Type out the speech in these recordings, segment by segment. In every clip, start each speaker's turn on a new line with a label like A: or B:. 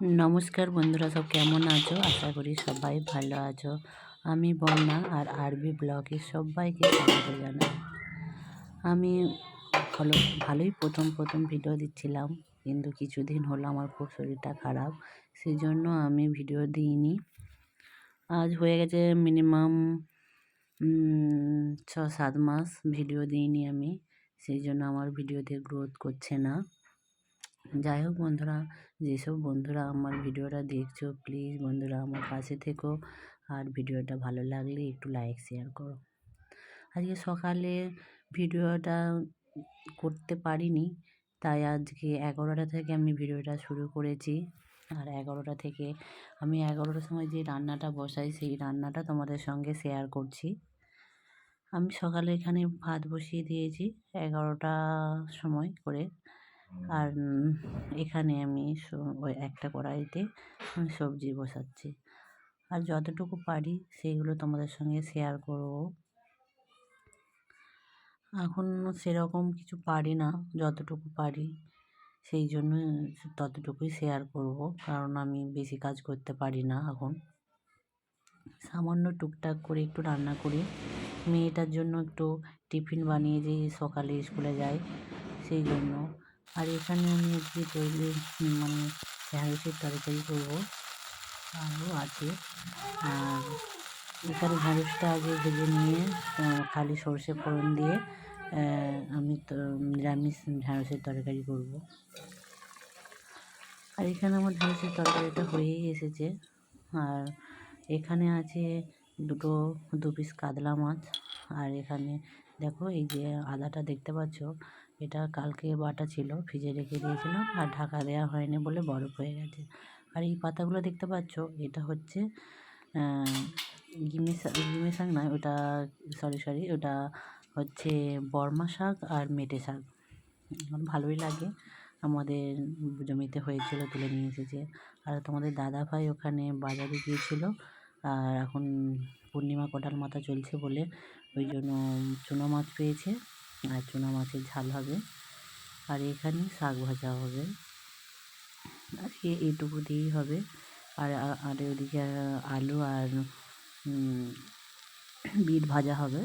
A: নমস্কার বন্ধুরা, সব কেমন আছো? আশা করি সবাই ভালো আছো। আমি বন্যা আর আরবি ব্লগে সবাইকে স্বাগত জানাই। আমি ভালো, ভালোই প্রথম প্রথম ভিডিও দিচ্ছিলাম, কিন্তু কিছুদিন হলো আমার খুব শরীরটা খারাপ সেই জন্য আমি ভিডিও দিইনি। আজ হয়ে গেছে মিনিমাম ছ, সাত মাস ভিডিও দিইনি আমি সেই জন্য আমার ভিডিওতে গ্রোথ করছে না। যাই হোক বন্ধুরা, যেসব বন্ধুরা আমার ভিডিওটা দেখছ প্লিজ বন্ধুরা আমার পাশে থেকো। আর ভিডিওটা ভালো লাগলে একটু লাইক শেয়ার করো। আজকে সকালে ভিডিওটা করতে পারিনি, তাই আজকে এগারোটা থেকে আমি ভিডিওটা শুরু করেছি। আর এগারোটা থেকে আমি এগারোটার সময় যে রান্নাটা বসাই, সেই রান্নাটা তোমাদের সঙ্গে শেয়ার করছি। আমি সকালে এখানে ভাত বসিয়ে দিয়েছি এগারোটা সময় করে। আর এখানে আমি ওই একটা কড়াইতে সবজি বসাচ্ছি। আর যতটুকু পারি সেইগুলো তোমাদের সঙ্গে শেয়ার করব। এখন সেরকম কিছু পারি না, যতটুকু পারি সেই জন্য ততটুকুই শেয়ার করব, কারণ আমি বেশি কাজ করতে পারি না এখন। সামান্য টুকটাক করে একটু রান্না করি। মেয়েটার জন্য একটু টিফিন বানিয়ে যে সকালে স্কুলে যায়, সেই জন্য আর এখানে আমি আজকে তৈরি মানে ঢ্যাঁড়সের তরকারি করব, আলু আছে আর এখানে ঢ্যাঁড়সটা আগে ভেজে নিয়ে খালি সর্ষে ফোড়ন দিয়ে আমি তো নিরামিষ ঢ্যাঁড়সের তরকারি করব। আর এখানে আমার ঢ্যাঁড়সের তরকারিটা হয়েই এসেছে। আর এখানে আছে দুটো, দু পিস কাতলা মাছ। আর এখানে দেখো এই যে আদাটা দেখতে পাচ্ছ এটা কালকে বাটা ছিল, ফ্রিজে রেখে দিয়েছিলাম আর ঢাকা দেওয়া হয়নি বলে বরফ হয়ে গেছে। আর এই পাতাগুলো দেখতে পাচ্ছ? এটা হচ্ছে গিমে শাক গিমে শাক নয়, ওটা সরি সরি ওটা হচ্ছে বর্মা শাক আর মেটে শাক। আমার ভালোই লাগে। আমাদের জমিতে হয়েছিল, তুলে নিয়ে এসেছে। আর তোমাদের দাদা ভাই ওখানে বাজারে গিয়েছিল আর এখন পূর্ণিমা কোটাল মাথা চলছে বলে ওই জন্য চুনো মাছ পেয়েছে। আর চুনা মাছের ঝাল হবে। আর এখানে শাক ভাজা হবে। আজকে এইটুকু দিয়েই হবে। আর আর ওদিকে আলু আর বিট ভাজা হবে।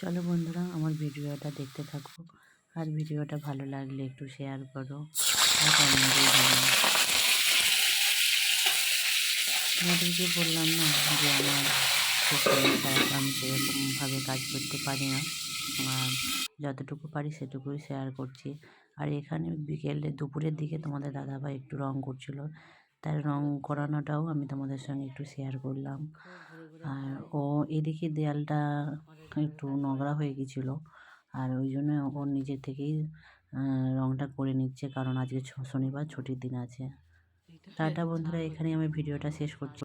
A: চলো বন্ধুরা, আমার ভিডিওটা দেখতে থাকো। আর ভিডিওটা ভালো লাগলে একটু শেয়ার করো। তোমাদেরকে বললাম না যে আমার শরীর খারাপ আমি সেরকমভাবে কাজ করতে পারি না। আর যতটুকু পারি সেটুকুই শেয়ার করছি। আর এখানে বিকেলে দুপুরের দিকে তোমাদের দাদাভাই একটু রং করছিল। তার রং করানোটাও আমি তোমাদের সঙ্গে একটু শেয়ার করলাম। আর ও এদিকে দেয়ালটা একটু নোংরা হয়ে গেছিল। আর ওই জন্য ও নিজে থেকেই রংটা করে নিচ্ছে। কারণ আজকে শনিবার ছুটির দিন আছে। টাটা বন্ধুরা এখানেই আমি ভিডিওটা শেষ করছি।